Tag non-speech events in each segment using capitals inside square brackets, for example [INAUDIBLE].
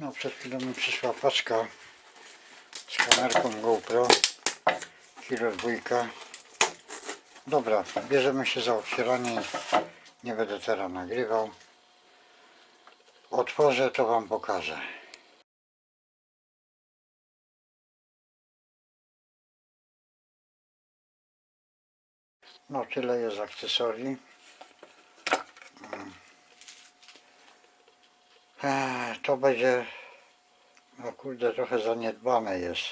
No przed chwilą mi przyszła paczka z kamerką GoPro kilo dwójka. Dobra, bierzemy się za otwieranie. Nie będę teraz nagrywał. Otworzę, to Wam pokażę. No tyle jest akcesorii. To będzie, no kurde, trochę zaniedbane jest.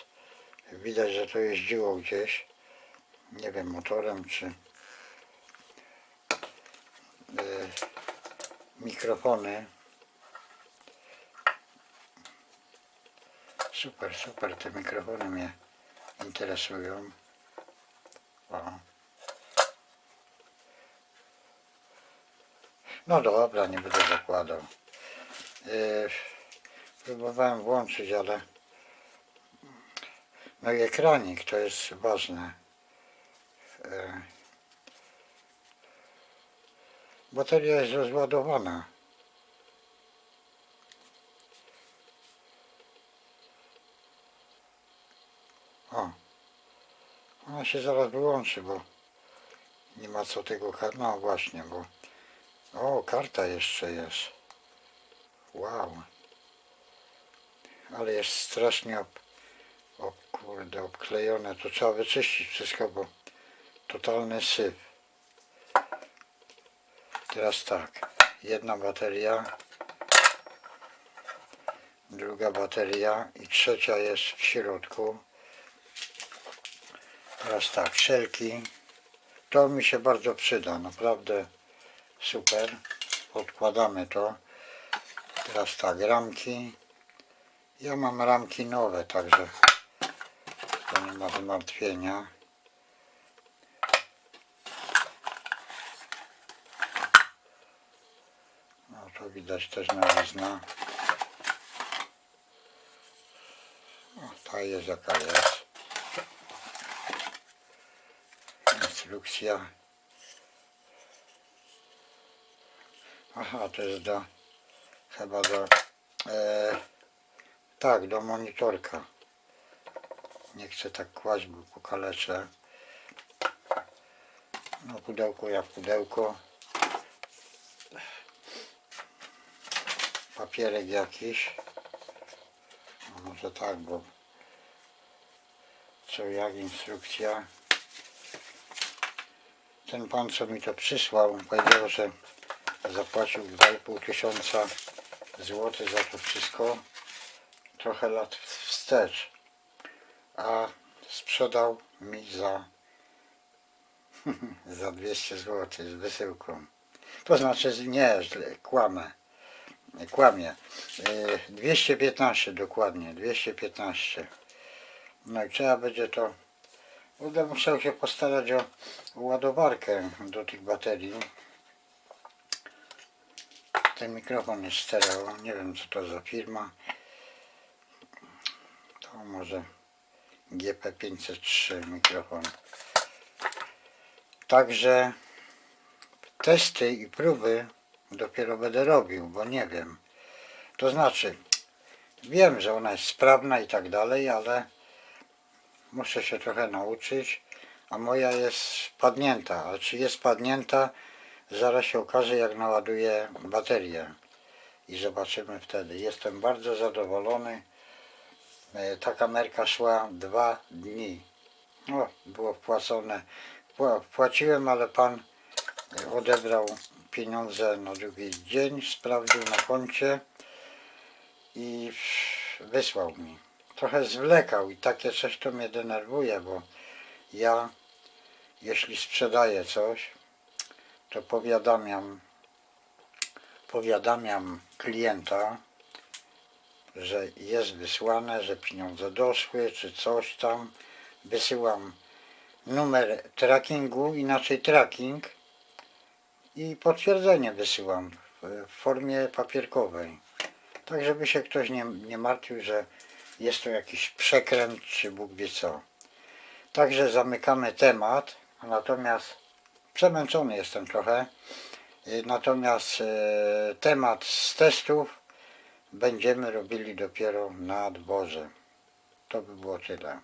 Widać, że to jeździło gdzieś. Nie wiem, motorem czy e, mikrofony. Super, super, te mikrofony mnie interesują. O. No dobra, nie będę zakładał. Yy, próbowałem włączyć, ale no i ekranik to jest ważne. Yy, bateria jest rozładowana. O, ona się zaraz wyłączy, bo nie ma co tego, no właśnie, bo o, karta jeszcze jest. Wow. Ale jest strasznie ob, ob, kurde, obklejone. To trzeba wyczyścić wszystko, bo totalny syf. Teraz tak. Jedna bateria. Druga bateria i trzecia jest w środku. Teraz tak, szelki. To mi się bardzo przyda, naprawdę super. Odkładamy to. Teraz tak, ramki. Ja mam ramki nowe, także to nie ma zmartwienia. No to widać też nowizna. O, ta jest jaka jest. Instrukcja. Aha, to jest do chyba do e, tak, do monitorka. Nie chcę tak kłaść, bo pokaleczę. No pudełko jak pudełko. Papierek jakiś. No, może tak, bo co jak instrukcja. Ten pan co mi to przysłał powiedział, że zapłacił 2,5 tysiąca złotych za to wszystko trochę lat wstecz a sprzedał mi za [LAUGHS] za 200 zł z wysyłką. To znaczy nie, kłamę kłamie. Yy, 215 dokładnie 215 no i trzeba będzie to? Będę musiał się postarać o ładowarkę do tych baterii ten mikrofon jest stereo, nie wiem co to za firma. To może GP503 mikrofon. Także testy i próby dopiero będę robił, bo nie wiem. To znaczy, wiem, że ona jest sprawna i tak dalej, ale muszę się trochę nauczyć, a moja jest padnięta. A czy jest padnięta, zaraz się okaże, jak naładuję baterię i zobaczymy wtedy. Jestem bardzo zadowolony. E, Ta kamerka szła dwa dni. No, było wpłacone. Pła- Płaciłem, ale pan e, odebrał pieniądze na drugi dzień, sprawdził na koncie i wysłał mi. Trochę zwlekał i takie coś to mnie denerwuje, bo ja jeśli sprzedaję coś, to powiadamiam, powiadamiam klienta, że jest wysłane, że pieniądze doszły, czy coś tam. Wysyłam numer trackingu, inaczej tracking i potwierdzenie wysyłam w, formie papierkowej. Tak, żeby się ktoś nie, nie martwił, że jest to jakiś przekręt, czy Bóg wie co. Także zamykamy temat, natomiast przemęczony jestem trochę. Y, Natomiast e, temat z testów będziemy robili dopiero na dworze. To by było tyle.